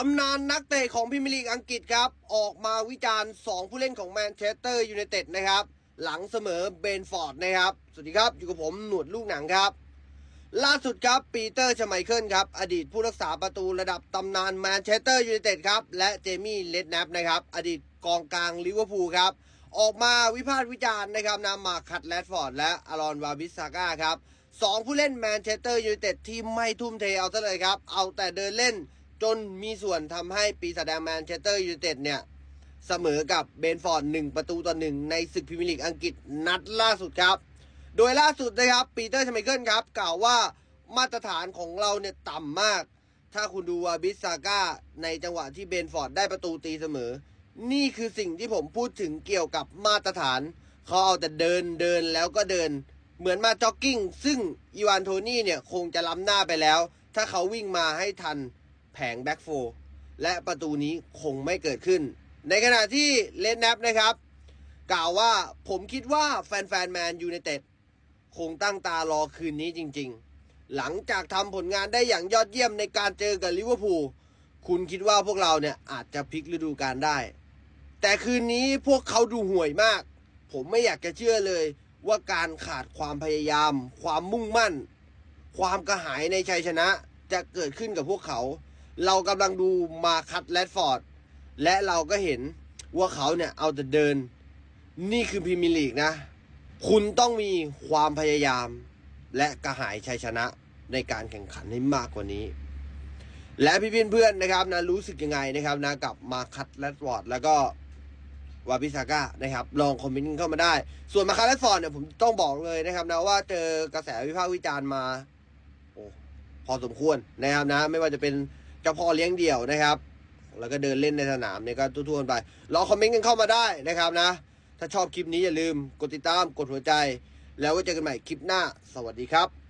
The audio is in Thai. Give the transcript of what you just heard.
ตำนานนักเตะของพรีเมียร์ลีกอังกฤษครับ ออกมาวิจารณ์ 2 ผู้เล่นของแมนเชสเตอร์ยูไนเต็ดนะครับ หลังเสมอเบนฟอร์ดนะครับ สวัสดีครับ อยู่กับผมหนวดลูกหนังครับ ล่าสุดครับปีเตอร์ชไมเคิลครับ อดีตผู้รักษาประตูระดับตำนานแมนเชสเตอร์ยูไนเต็ดครับ และเจมี่เลดแนปนะครับ อดีตกองกลางลิเวอร์พูลครับ ออกมาวิพากษ์วิจารณ์นะครับนำมาคัดแรดฟอร์ดและอารอนวาบิสซาก้าครับสองผู้เล่นแมนเชสเตอร์ยูไนเต็ดที่ไม่ทุ่มเทเอาซะเลยครับ เอาแต่เดินเล่น จนมีส่วนทำให้ปีศาจแดงแมนเชสเตอร์ยูไนเต็ดเนี่ย เสมอกับเบนฟอร์ดหนึ่งประตูต่อหนึ่งในศึกพรีเมียร์ลีกอังกฤษนัดล่าสุดครับ โดยล่าสุดนะครับปีเตอร์ชไมเคิลครับ กล่าวว่ามาตรฐานของเราเนี่ยต่ำมาก ถ้าคุณดูวาบิสซาก้าในจังหวะที่เบนฟอร์ดได้ประตูตีเสมอ นี่คือสิ่งที่ผมพูดถึงเกี่ยวกับมาตรฐานเขาเอาแต่เดินเดินแล้วก็เดิน เหมือนมาจ็อกกิ้ง ซึ่งอีวานโทนี่เนี่ยคงจะล้ำหน้าไปแล้ว ถ้าเขาวิ่งมาให้ทัน แผงแบ็กโฟร์และประตูนี้คงไม่เกิดขึ้น ในขณะที่เลนแนปนะครับ กล่าวว่าผมคิดว่าแฟนๆแมนยูไนเต็ดคงตั้งตารอคืนนี้จริงๆ หลังจากทำผลงานได้อย่างยอดเยี่ยมในการเจอกับลิเวอร์พูลคุณคิดว่าพวกเราเนี่ยอาจจะพลิกฤดูกาลได้ แต่คืนนี้พวกเขาดูห่วยมาก ผมไม่อยากจะเชื่อเลยว่าการขาดความพยายาม ความมุ่งมั่น ความกระหายในชัยชนะจะเกิดขึ้นกับพวกเขา เรากำลังดูมาคัตแรดฟอร์ด และเราก็เห็นว่าเขาเนี่ยเอาแต่เดิน นี่คือพรีเมียร์ลีกนะ คุณต้องมีความพยายาม และกระหายชัยชนะในการแข่งขันให้มากกว่านี้ และพี่เพื่อนๆนะครับนะรู้สึกยังไงนะครับนะกับมาคัตแรดฟอร์ดแล้วก็วาบิซาก้านะครับลองคอมเมนต์เข้ามาได้ ส่วนมาคัตแรดฟอร์ดเนี่ยผมต้องบอกเลยนะครับนะว่าเจอกระแสวิพากษ์วิจารณ์มา โอ้พอสมควรนะครับนะ ไม่ว่าจะเป็น จ้าพ่อเลี้ยงเดี่ยวนะครับ แล้วก็เดินเล่นในสนามเนี่ยก็ทุ่วๆไปรอคอมเมนต์กันเข้ามาได้นะครับนะ ถ้าชอบคลิปนี้อย่าลืมกดติดตามกดหัวใจ แล้วไว้เจอกันใหม่คลิปหน้า สวัสดีครับ